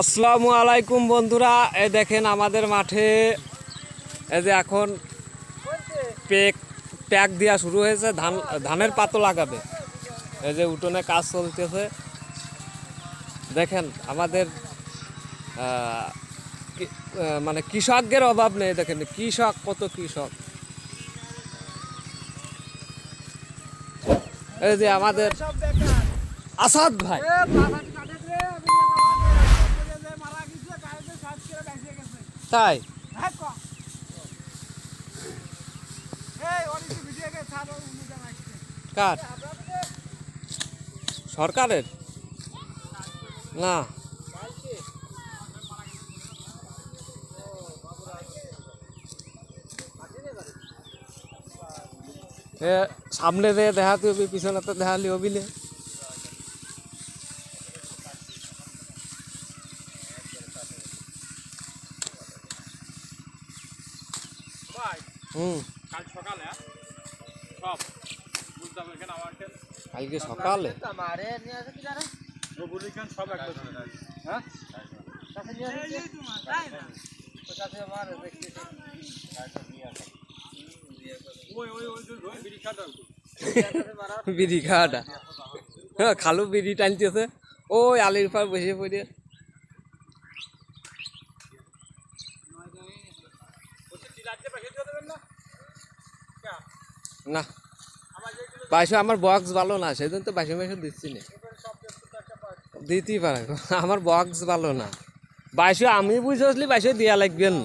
আসসালামু আলাইকুম বন্ধুরা এই দেখেন আমাদের মাঠে এই যে এখন পেক, প্যাক দেওয়া শুরু হয়েছে, ধান, ধানের পাতো লাগাবে। এই যে উঠোনে কাজ চলতেছে। দেখেন আমাদের মানে কৃষকের অভাব নেই, দেখেন কৃষক, কত কৃষক। এই যে আমাদের আসাদ ভাই। তাই? কার সরকারের? না। সামনে দিয়ে দেখাতে হবে পিছনেতে দেখালি হবিলে কাল সকালে সব বুঝতাম এখানে আমার কালকে সকালে? বুড়িখান সব একবার হ্যাঁ? ওই ওই ওই ওই বিড়ি খাটা বিড়ি হ্যাঁ খালু বিড়ি টানতেছে। ওই আলির পার বসে পড়ে। না? বাইশো আমার বক্স ভালো না সেদিন তো বাইশো বাইশো দিচ্ছি না। দিতেই পারে আমার বক্স ভালো না। বাইশো আমি বুঝে আসলি বাইশো দিয়া লাগবেন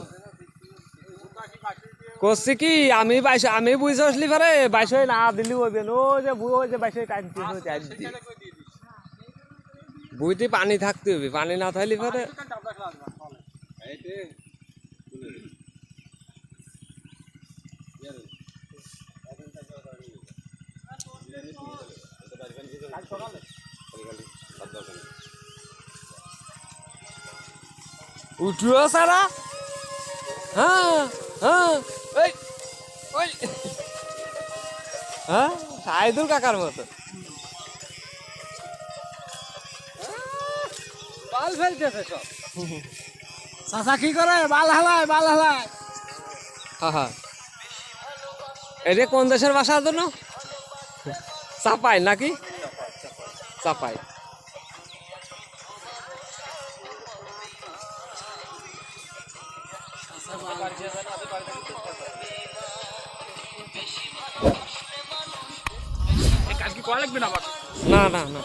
করছি কি? আমি বাইশো আমি বুঝে আসলি পারে বাইশো না দিলি হইবেন ও যে বুড়ো ওই যে বাইশো টাইম বুঝতে পানি থাকতে হবে পানি না থাকলে পারে উঠিও সারা। হ্যাঁ হ্যাঁ। ওই ওই। হ্যাঁ সাইদুল কাকার মতো। বাল ফেলতেছে সব। চাচা কি করে? বাল হালায় বাল হালায়। হ্যাঁ হ্যাঁ। এটা কোন দেশের ভাষা জন্য চাপাই নাকি? চাপাই। না না না